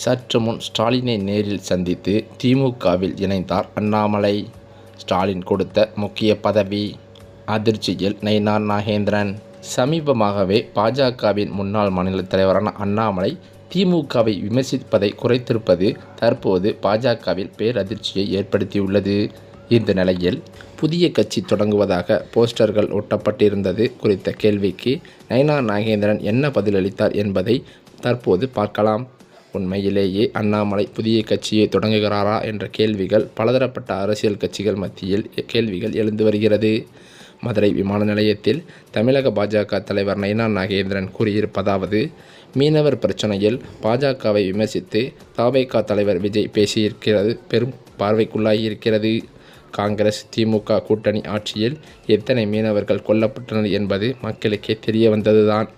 சற்று முன் ஸ்டாலினை நேரில் சந்தித்து திமுகவில் இணைந்தார் அண்ணாமலை. ஸ்டாலின் கொடுத்த முக்கிய பதவி அதிர்ச்சியில் நயினார் நாகேந்திரன். சமீபமாகவே பாஜகவின் முன்னாள் மாநில தலைவரான அண்ணாமலை திமுகவை விமர்சிப்பதை குறைத்திருப்பது தற்போது பாஜகவில் பேரதிர்ச்சியை ஏற்படுத்தியுள்ளது. இந்த நிலையில் புதிய கட்சி தொடங்குவதாக போஸ்டர்கள் ஒட்டப்பட்டிருந்தது குறித்த கேள்விக்கு நயினார் நாகேந்திரன் என்ன பதிலளித்தார் என்பதை தற்போது பார்க்கலாம். உண்மையிலேயே அண்ணாமலை புதிய கட்சியை தொடங்குகிறாரா என்ற கேள்விகள் பலதரப்பட்ட அரசியல் கட்சிகள் மத்தியில் கேள்விகள் எழுந்து வருகிறது. மதுரை விமான நிலையத்தில் தமிழக பாஜக தலைவர் நைனா நாகேந்திரன் கூறியிருப்பதாவது மீனவர் பிரச்சனையில் பாஜகவை விமர்சித்து தாவேகா தலைவர் விஜய் பேசியிருக்கிறது பெரும் பார்வைக்குள்ளாகியிருக்கிறது. காங்கிரஸ் திமுக கூட்டணி ஆட்சியில் எத்தனை மீனவர்கள் கொல்லப்பட்டனர் என்பது மக்களுக்கே தெரிய வந்ததுதான்.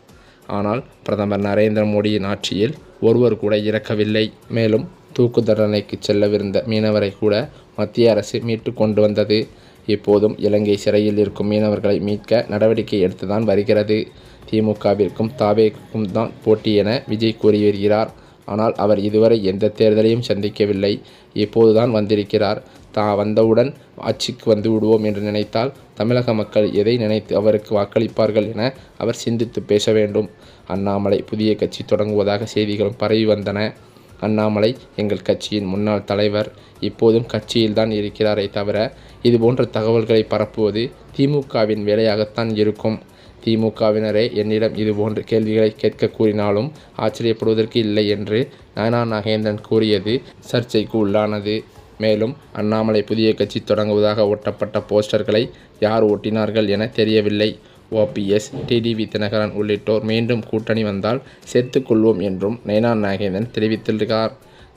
ஆனால் பிரதமர் நரேந்திர மோடியின் ஆட்சியில் ஒருவர் கூட இறக்கவில்லை. மேலும் தூக்கு தண்டனைக்கு செல்லவிருந்த மீனவரை கூட மத்திய அரசு மீட்டு கொண்டு வந்தது. இப்போதும் இலங்கை சிறையில் இருக்கும் மீனவர்களை மீட்க நடவடிக்கை எடுத்துதான் வருகிறது. திமுகவிற்கும் தாவேக்கும் தான் போட்டி என விஜய் கூறி வருகிறார். ஆனால் அவர் இதுவரை எந்த தேர்தலையும் சந்திக்கவில்லை. இப்போதுதான் வந்திருக்கிறார். தா வந்தவுடன் ஆட்சிக்கு வந்து விடுவோம் என்று நினைத்தால் தமிழக மக்கள் எதை நினைத்து அவருக்கு வாக்களிப்பார்கள் என அவர் சிந்தித்து பேச வேண்டும். அண்ணாமலை புதிய கட்சி தொடங்குவதாக செய்திகளும் பரவி வந்தன. அண்ணாமலை எங்கள் கட்சியின் முன்னாள் தலைவர் இப்போதும் கட்சியில்தான் இருக்கிறாரே தவிர இதுபோன்ற தகவல்களை பரப்புவது திமுகவின் வேலையாகத்தான் இருக்கும். திமுகவினரே என்னிடம் இதுபோன்ற கேள்விகளை கேட்க கூறினாலும் ஆச்சரியப்படுவதற்கு இல்லை என்று நயனா நாகேந்திரன் கூறியது சர்ச்சைக்கு உள்ளானது. மேலும் அண்ணாமலை புதிய கட்சி தொடங்குவதாக ஒட்டப்பட்ட போஸ்டர்களை யார் ஒட்டினார்கள் என தெரியவில்லை. ஓபிஎஸ் டிடிவி தினகரன் உள்ளிட்டோர் மீண்டும் கூட்டணி வந்தால் சேர்த்துக்கொள்வோம் என்றும் நயனா நாகேந்திரன் தெரிவித்திருக்கிறார்.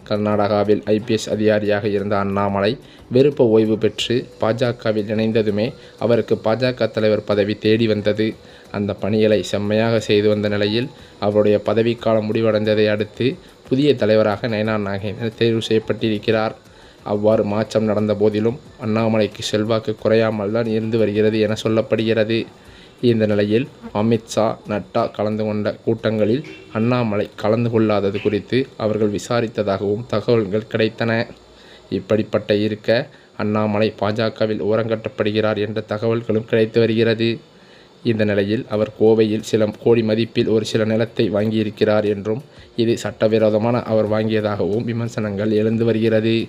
கர்நாடகாவில் ஐபிஎஸ் அதிகாரியாக இருந்த அண்ணாமலை விருப்ப ஓய்வு பெற்று பாஜகவில் இணைந்ததுமே அவருக்கு பாஜக தலைவர் பதவி தேடி வந்தது. அந்த பணிகளை செம்மையாக செய்து வந்த நிலையில் அவருடைய பதவிக்காலம் முடிவடைந்ததை அடுத்து புதிய தலைவராக நயனார் நாகேந்திரன் தேர்வு செய்யப்பட்டிருக்கிறார். அவ்வாறு மாற்றம் நடந்த போதிலும் அண்ணாமலைக்கு செல்வாக்கு குறையாமல் தான் இருந்து வருகிறது என சொல்லப்படுகிறது. இந்த நிலையில் அமித்ஷா நட்டா கலந்து கொண்ட கூட்டங்களில் அண்ணாமலை கலந்து கொள்ளாதது குறித்து அவர்கள் விசாரித்ததாகவும் தகவல்கள் கிடைத்தன. இப்படிப்பட்ட இருக்க அண்ணாமலை பாஜகவில் ஓரங்கட்டப்படுகிறார் என்ற தகவல்களும் கிடைத்து வருகிறது. இந்த நிலையில் அவர் கோவையில் சில கோடி மதிப்பில் ஒரு சில நிலத்தை வாங்கியிருக்கிறார் என்றும் இது சட்டவிரோதமான அவர் வாங்கியதாகவும் விமர்சனங்கள் எழுந்து வருகிறது.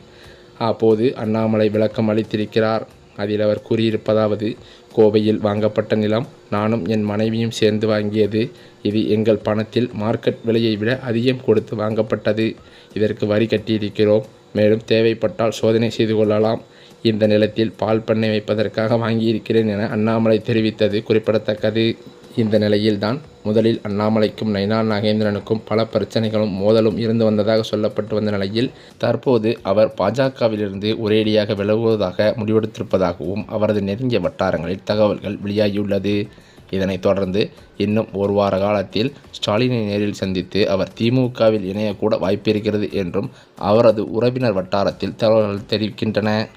அப்போது அண்ணாமலை விளக்கம் அளித்திருக்கிறார். அதில் அவர் கூறியிருப்பதாவது கோவையில் வாங்கப்பட்ட நிலம் நானும் என் மனைவியும் சேர்ந்து வாங்கியது. இது எங்கள் பணத்தில் மார்க்கெட் விலையை விட அதிகம் கொடுத்து வாங்கப்பட்டது. இதற்கு வரி கட்டியிருக்கிறோம். மேலும் தேவைப்பட்டால் சோதனை செய்து கொள்ளலாம். இந்த நிலத்தில் பால் பண்ணை வைப்பதற்காக வாங்கியிருக்கிறேன் என அண்ணாமலை தெரிவித்தது குறிப்பிடத்தக்கது. இந்த நிலையில்தான் முதலில் அண்ணாமலைக்கும் நைனா நாகேந்திரனுக்கும் பல பிரச்சனைகளும் மோதலும் இருந்து வந்ததாக சொல்லப்பட்டு வந்த நிலையில் தற்போது அவர் பாஜகவிலிருந்து ஒரேடியாக விலகுவதாக முடிவெடுத்திருப்பதாகவும் அவரது நெருங்கிய வட்டாரங்களில் தகவல்கள் வெளியாகியுள்ளது. இதனைத் தொடர்ந்து இன்னும் ஒரு வார காலத்தில் ஸ்டாலினை நேரில் சந்தித்து அவர் திமுகவில் இணையக்கூட வாய்ப்பிருக்கிறது என்றும் அவரது உறவினர் வட்டாரத்தில் தகவல்கள் தெரிவிக்கின்றன.